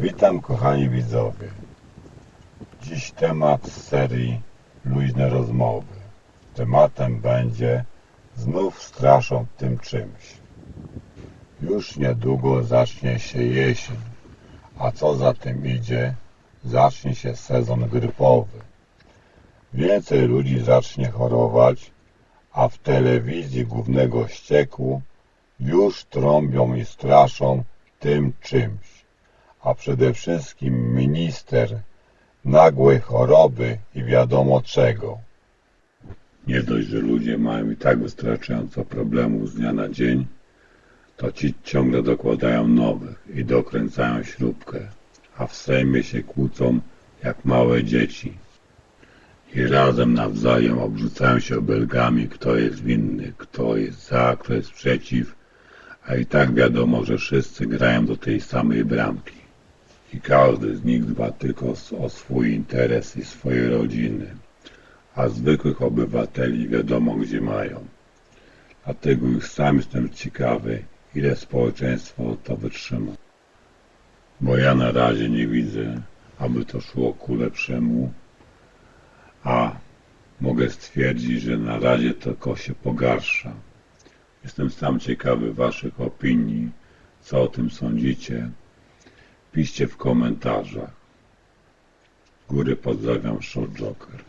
Witam kochani widzowie. Dziś temat z serii Luźne rozmowy. Tematem będzie Znów straszą tym czymś. Już niedługo zacznie się jesień, a co za tym idzie, zacznie się sezon grypowy. Więcej ludzi zacznie chorować, a w telewizji głównego ścieku już trąbią i straszą tym czymś, a przede wszystkim minister nagłej choroby i wiadomo czego. Nie dość, że ludzie mają i tak wystarczająco problemów z dnia na dzień, to ci ciągle dokładają nowych i dokręcają śrubkę, a w Sejmie się kłócą jak małe dzieci. I razem nawzajem obrzucają się obelgami, kto jest winny, kto jest za, kto jest przeciw, a i tak wiadomo, że wszyscy grają do tej samej bramki. I każdy z nich dba tylko o swój interes i swoje rodziny, a zwykłych obywateli wiadomo gdzie mają. Dlatego już sam jestem ciekawy, ile społeczeństwo to wytrzyma. Bo ja na razie nie widzę, aby to szło ku lepszemu, a mogę stwierdzić, że na razie tylko się pogarsza. Jestem sam ciekawy Waszych opinii, co o tym sądzicie. Piszcie w komentarzach. Z góry pozdrawiam, Short Joker.